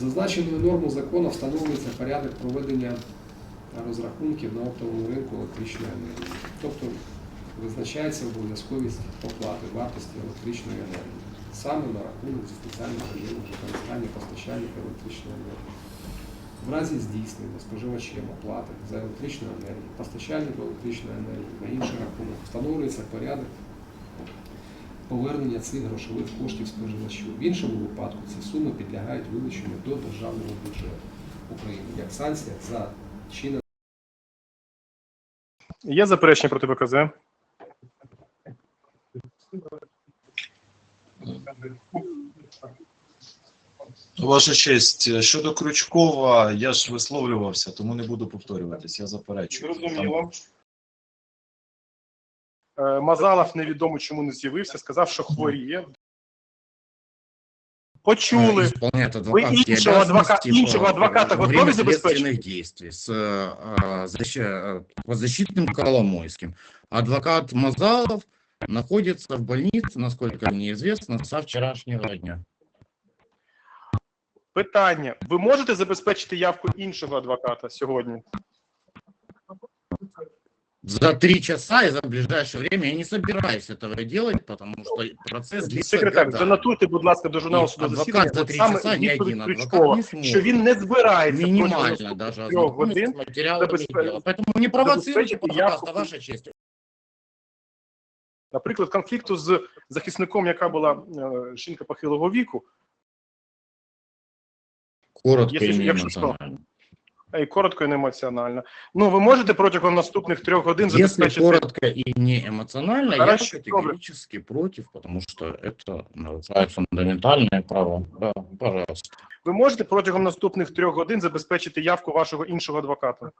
Зазначеною нормою закону встановлюється порядок проведення розрахунків на оптовому ринку електричної енергії. Тобто визначається обов'язковість оплати вартості електричної енергії саме на рахунок зі спеціальним режимом використання постачальника електричної енергії. В разі здійснення споживачем оплати за електричну енергію, постачальнику електричної енергії на інший рахунок встановлюється порядок повернення цих грошових коштів споживачу. В іншому випадку ці суми підлягають вилученню до державного бюджету України як санкція за чинне Є заперечення проти ВКЗ? Ваша честь, щодо Крючкова, я ж висловлювався, тому не буду повторюватись. Я заперечую. Зрозуміло. Е, Мазалов невідомо чому не з'явився, сказав, що хворіє. Почули. Исполняет адвокатские іншого адвока- обязанности іншого по- адвоката во готові время забезпечити? следственных действий с э, защи- э, подзащитным Коломойским. Адвокат Мазалов находится в больнице, насколько мне известно, со вчерашнего дня. Питання: ви можете забезпечити явку іншого адвоката сьогодні? За три часа и за ближайшее время я не собираюсь этого делать, потому что процесс длится Секретар, годами. занотуйте, будь ласка, до журналу І судового адвокат засідання за от три саме часа ні відповідь один адвокат Крючкова, не зможе. що він не збирається протягом Минимально наступних даже трьох ознакомиться годин с материалами забезпе- дела. Поэтому не провоцируйте, забезпечити пожалуйста, явку. ваша честь. Наприклад, конфлікту з захисником, яка була е, жінка похилого віку, Коротко Если- и не якщо що. эмоционально. а коротко і не емоціонально. Ну, ви можете протягом наступних трьох годин Если коротко и не эмоционально, Хорошо, я категорически против, потому что это нарушает фундаментальное право. Да, пожалуйста. ви можете протягом наступних трьох годин забезпечити явку вашого іншого адвоката?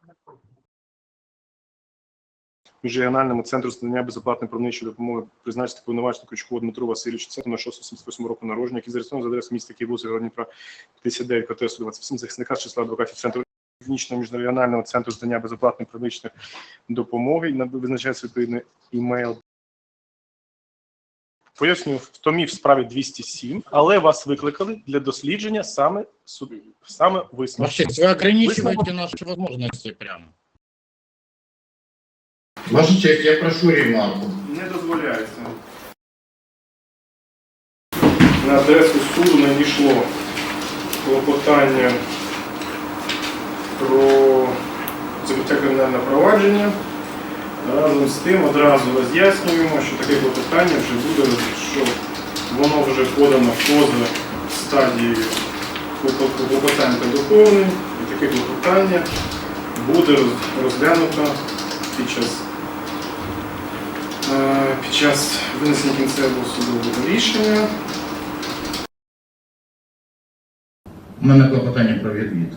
Міжрегіональному центру надання безоплатної правничої допомоги призначити повноваження Крючкову Дмитру Васильовичу Центу на 678 року народження, який зареєстрований за адресою міста Київ, вулиця Дніпра 59, КТ 128, захисника з числа адвокатів Центру Північного міжрегіонального центру надання безоплатної правничої допомоги. І визначається відповідний імейл Поясню, в томі в справі 207, але вас викликали для дослідження саме суд, саме висновку. вы ограничиваете наши возможности прямо. Ваша честь, я прошу ремарку. Не дозволяється. На адресу суду надійшло клопотання про закриття кримінального провадження. Разом з тим одразу роз'яснюємо, що таке клопотання вже буде, що воно вже подано в поза стадії клопотань та доповнень, і таке клопотання буде розглянуто під час Е, під час винесення кінцевого судового рішення. У мене клопотання про відвід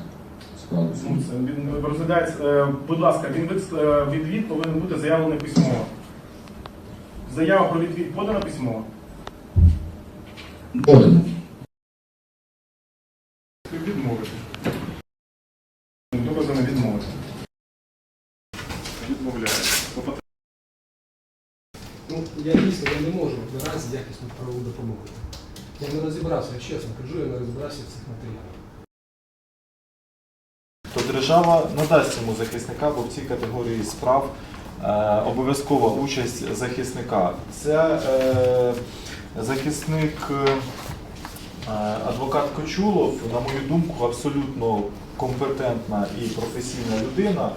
Він розглядається, е, будь ласка, він е, відвід повинен бути заявлений письмово. Заява про відвід подана письмово. Подано. Відмовити. Доказано відмовити. Клопотання. Ну, я дійсно я не можу наразі якісну правову допомогу. Я не розібрався, я чесно кажу, я не розібрався в цих матеріалах. То держава надасть цьому захисника, бо в цій категорії справ е, обов'язкова участь захисника. Це е, захисник е, адвокат Кочулов, на мою думку, абсолютно компетентна і професійна людина.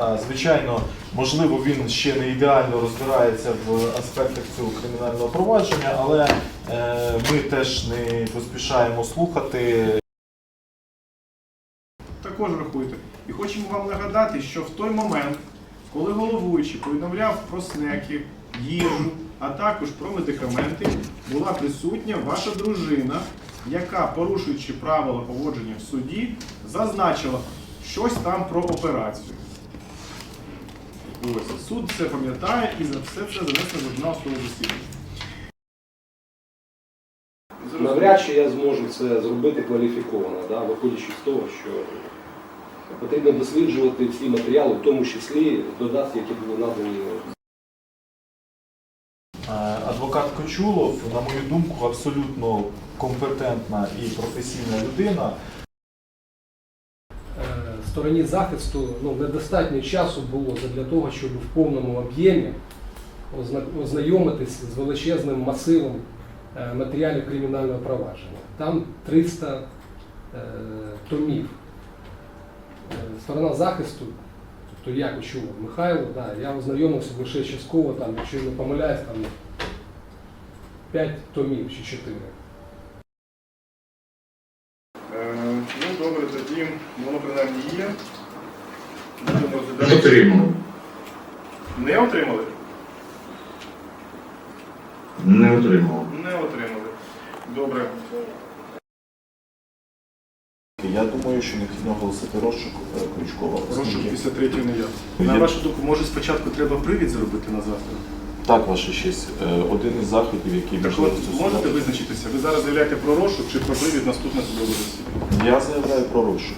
Е, Звичайно, можливо, він ще не ідеально розбирається в аспектах цього кримінального провадження, але е, ми теж не поспішаємо слухати також рахуйте. І хочемо вам нагадати, що в той момент, коли головуючий повідомляв про снеки, їжу, а також про медикаменти, була присутня ваша дружина, яка, порушуючи правила поводження в суді, зазначила щось там про операцію. Ось суд це пам'ятає і за все це занесли в журнал судового засідання. Навряд чи я зможу це зробити кваліфіковано, да, виходячи з того, що потрібно досліджувати всі матеріали, в тому числі додатки, які були надані. Е, Адвокат Кочулов, на мою думку, абсолютно компетентна і професійна людина. стороні захисту ну, недостатньо часу було для того, щоб в повному об'ємі озна- ознайомитись з величезним масивом е, матеріалів кримінального провадження. Там 300 е, томів. Е, Сторона захисту, тобто я Кочула Михайло, да, я ознайомився лише частково, там, якщо я не помиляюсь, там 5 томів чи 4. Е, ну добре, тоді воно принаймні є. Будемо Не розглядати. отримав. Не отримали? Не отримав. Не отримали. Добре. Я думаю, що необхідно оголосити розшук е, Крючкова. Розшук після третьої не я. На вашу думку, може спочатку треба привід зробити на завтра? Так, ваша честь. Е, Один із заходів, який Так от, можете визначитися? Ви зараз заявляєте про розшук чи про привід наступне судове засідання? Я заявляю про розшук.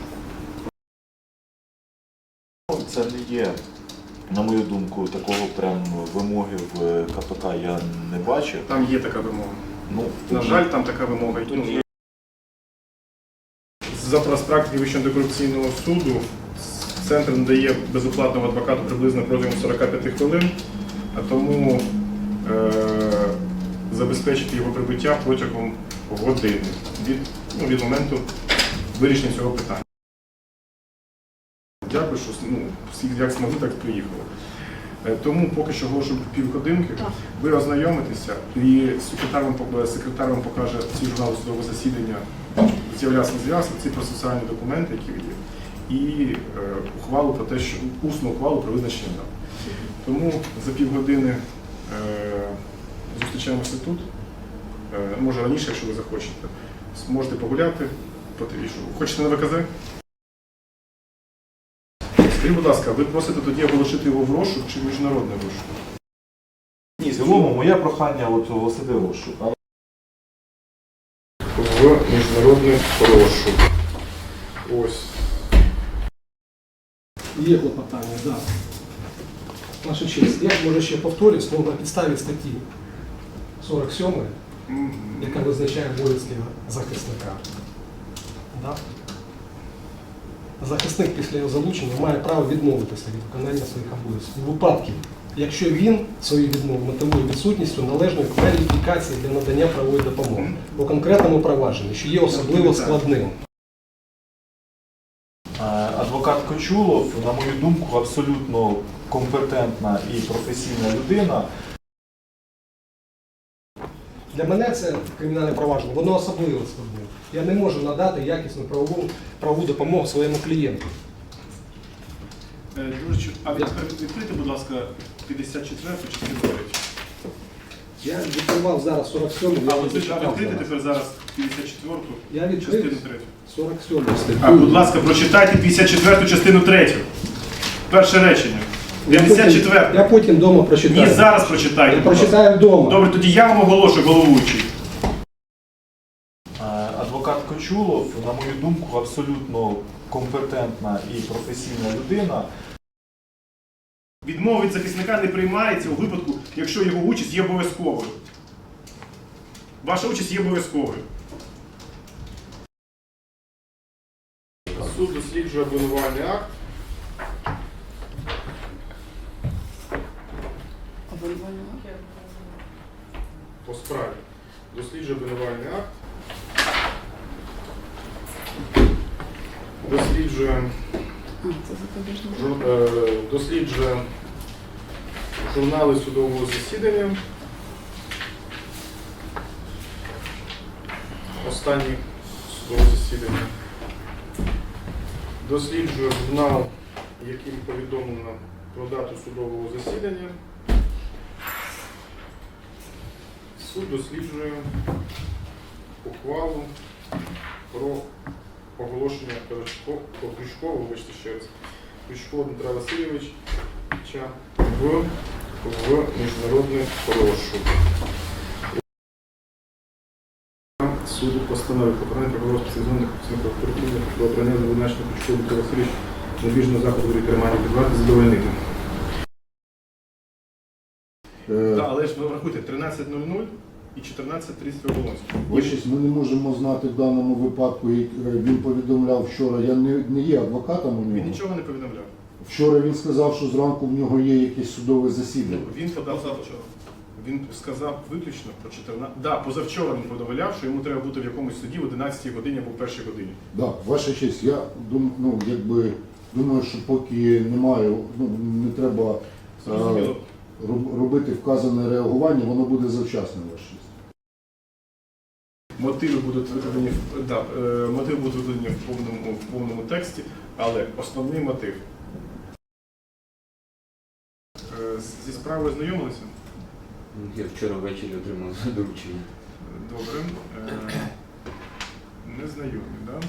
Це не є, на мою думку, такого прям вимоги в КПК я не бачив. Там є така вимога. Ну, На жаль, там така вимога. За з практики Вищого антикорупційного суду центр надає безоплатного адвоката приблизно протягом 45 хвилин, а тому е- забезпечити його прибуття протягом години від, ну, від моменту вирішення цього питання. Дякую, що ну, як змогли, так приїхали. Е, Тому поки що оголошу півгодинки. Ви ознайомитеся, і секретар вам, секретар вам покаже ці журнали судового засідання, з'являвся зв'язок, ці процесуальні документи, які є, і е, ухвалу про те, що усну ухвалу про визначення дат. Тому за півгодини е, зустрічаємося тут. Е, може раніше, якщо ви захочете. Можете погуляти, потивішу. Хочете на ВКЗ? Скажіть, будь ласка, ви просите тоді оголошити його в розшук чи в міжнародний розшук? Ні, в цілому моє прохання от оголосити розшук. Але в міжнародний розшук. Ось. Є клопотання, так. Да. Ваша честь, я може ще повторюсь, ну, на підставі статті 47, яка визначає обов'язки захисника. Да? Захисник після його залучення має право відмовитися від виконання своїх обов'язків. У випадку, якщо він свою відмову мотивує відсутністю належної кваліфікації для надання правової допомоги по конкретному провадженню, що є особливо складним. Е, Адвокат Кочулов, на мою думку, абсолютно компетентна і професійна людина. Для мене це кримінальне провадження, воно особливо складне. Я не можу надати якісну правову, правову допомогу своєму клієнту. Друзі, а відкрийте, будь ласка, 54 частину 3. Я відкривав зараз 47 А ви зараз. тепер зараз 54 Я частину відкрив 3. 47 статтю. А, будь ласка, прочитайте 54 частину 3. Перше речення. Я потім- 54. Я потім вдома прочитаю. Ні, зараз прочитайте. Я будь ласка. прочитаю вдома. Добре, тоді я вам оголошую головуючий. Е, Адвокат Кочулов, на мою думку, абсолютно компетентна і професійна людина. Відмова від захисника не приймається у випадку, якщо його участь є обов'язковою. Ваша участь є обов'язковою. Суд досліджує обвинувальний акт. По справі. Досліджує обвинувальний акт. Досліджує Е, досліджує журнали судового засідання. Останні судове засідання. Досліджує журнал, яким повідомлено про дату судового засідання. Суд досліджує ухвалу про оголошення Крючкова, вибачте ще раз, Крючкова Дмитра Васильовича в, в міжнародний розшук. Суду постанови покарання прокурора спеціалізованих офіційних прокуратури про обрання звинувачення Крючкова Дмитра Васильовича набіжного заходу від тримання під вартою задовольнити. Так, але ж ви врахуйте, 13.00 і 14.30 в Оболонському. Ваша ми не можемо знати в даному випадку, як, е, він повідомляв вчора, я не, не є адвокатом у Він нього. нічого не повідомляв. Вчора він сказав, що зранку в нього є якесь судове засідання. Він подав позавчора. Він сказав виключно про 14... Да, позавчора він повідомляв, що йому треба бути в якомусь суді в 11 годині або в першій годині. Да, ваша честь, я дум, ну, якби, думаю, що поки немає, ну, не треба е, Зрозуміло. Роб- робити вказане реагування, воно буде завчасно, ваша. Мотиви будуть викладені в да, е, мотиви будуть викладені в повному в повному тексті, але основний мотив. Е, Зі справою знайомилися? Я вчора ввечері отримав доручення. Добре. Е, Не знайомі, так? Да?